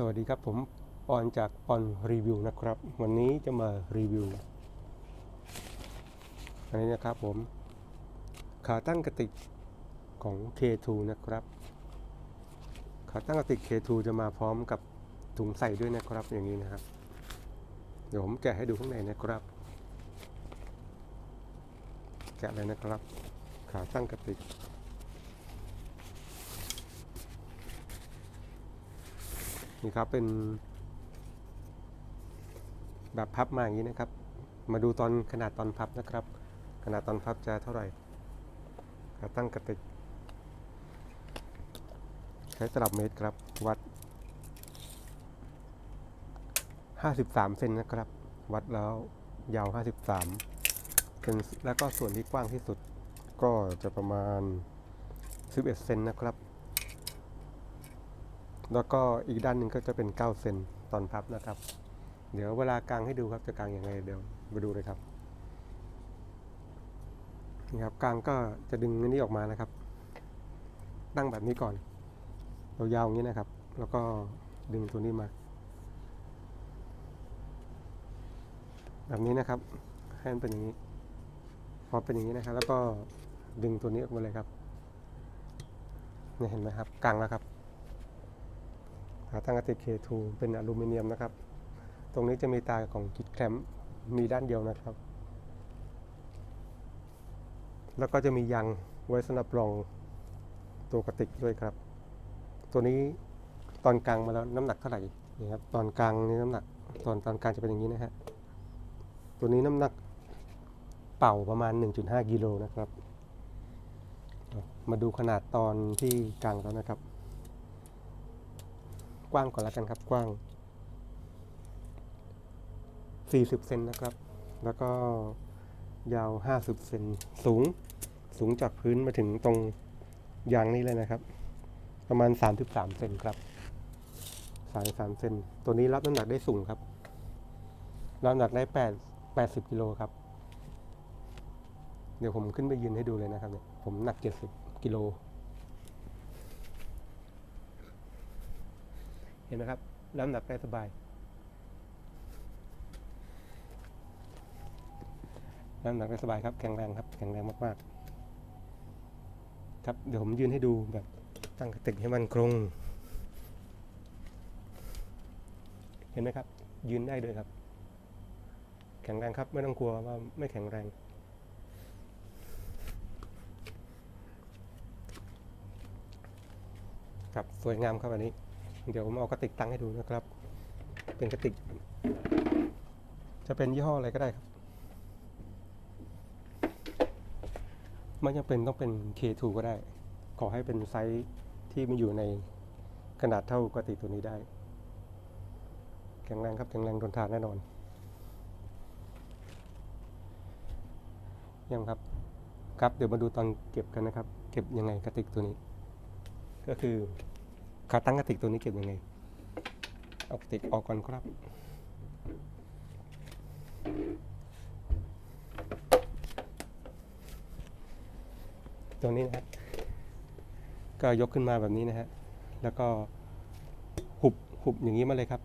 สวัสดีครับผมปอนจากปอนรีวิวนะครับ วันนี้จะมารีวิวอันนี้นะครับผมขาตั้งกระติกของ K2 นะครับขาตั้งกระติก K2 จะมาพร้อมกับถุงใส่ด้วยนะครับอย่างนี้นะครับ เดี๋ยวผมแกะให้ดูข้างในนะครับ แกะเลยนะครับ ขาตั้งกระติก นี่ครับเป็น แบบพับมาอย่างนี้นะครับ มาดูตอนขนาดตอนพับนะครับ ขนาดตอนพับจะเท่าไหร่ขาตั้งกระติก ใช้ตลับเมตรครับวัด 53 เซนนะครับ วัดแล้วยาว 53เป็นแล้วก็ส่วนที่กว้างที่สุดก็จะประมาณ 11 เซนนะครับ แล้วก็อีกด้านหนึ่งก็จะเป็น 9 เซนตอนพับนะครับ เดี๋ยวเวลากางให้ดูครับจะกางยังไงเดี๋ยวมาดูเลยครับนี่ครับกางก็จะดึงอันนี้ออกมานะครับ ตั้งแบบนี้ก่อนยาวอย่างนี้นะครับ แล้วก็ดึงตัวนี้มา แบบนี้นะครับให้มันเป็นอย่างนี้ พอเป็นอย่างนี้นะครับ แล้วก็ดึงตัวนี้ออกมาเลยครับเนี่ยเห็นไหมครับกางแล้วครับ ขาตั้งกระติก K2 เป็นอลูมิเนียมนะครับ ตรงนี้จะมีตาของกิดแคลมมีด้านเดียวนะครับ แล้วก็จะมียางไว้สำหรับรองตัวกระติกด้วยครับ ตัวนี้ตอนกลางมาแล้วน้ำหนักเท่าไหร่นี่ครับตอนกลางนี่น้ำหนักตอนตอนกลางจะเป็นอย่างนี้นะฮะตัวนี้น้ำหนักเป่าประมาณ 1.5กิโลนะครับ มาดูขนาดตอนที่กลางแล้วนะครับ กว้างก่อนแล้วกันครับกว้าง 40เซนนะครับ แล้วก็ยาว 50เซนสูงสูงจากพื้นมาถึงตรงยางนี้เลยนะครับ ประมาณ 33เซนครับ33เซนตัวนี้รับน้ำหนักได้สูงครับรับน้ำหนักได้8 80กิโลครับ เดี๋ยวผมขึ้นไปยืนให้ดูเลยนะครับเนี่ยผมหนัก 70กิโล เห็นไหมครับน้ำหนักได้สบายน้ำหนักได้สบายครับแข็งแรงครับแข็งแรงมากๆ ครับเดี๋ยวผมยืนให้ดูแบบตั้งกระติกให้มันคงเห็นไหมครับ ยืนได้ด้วยครับ แข็งแรงครับไม่ต้องกลัวว่าไม่แข็งแรงครับสวยงามครับอันนี้ เดี๋ยวผมเอากระติกตั้งให้ดูนะครับ เป็นกระติก จะเป็นยี่ห้ออะไรก็ได้ครับไม่จำเป็นต้องเป็น K2 ก็ได้ ขอให้เป็นไซส์ที่มันอยู่ในขนาดเท่ากระติกตัวนี้ได้ แข็งแรงครับแข็งแรงทนทานแน่นอนยังครับครับเดี๋ยวมาดูตอนเก็บกันนะครับ เก็บยังไงกระติกตัวนี้ ก็คือ ขาตั้งกระติกตัวนี้เก็บยังไง เอากระติกออกก่อนครับ ตัวนี้นะฮะก็ยกขึ้นมาแบบนี้นะฮะ แล้วก็หุบหุบอย่างนี้มาเลยครับ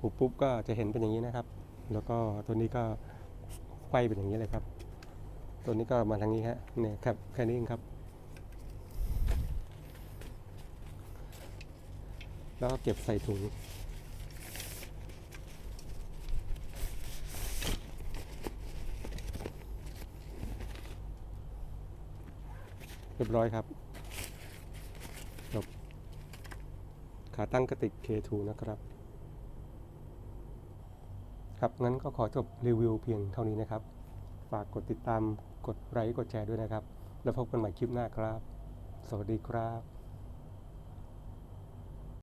หุบปุ๊บก็จะเห็นเป็นอย่างนี้นะครับ แล้วก็ตัวนี้ก็ไขว้เป็นอย่างนี้เลยครับ ตัวนี้ก็มาทางนี้ฮะ เนี่ยครับ แค่นี้เองครับ แล้วก็เก็บใส่ถุงเรียบร้อยครับจบขาตั้งกระติก K2 นะครับ ครับงั้นก็ขอจบรีวิวเพียงเท่านี้นะครับ ฝากกดติดตามกดไลค์กดแชร์ด้วยนะครับ แล้วพบกันใหม่คลิปหน้าครับ สวัสดีครับ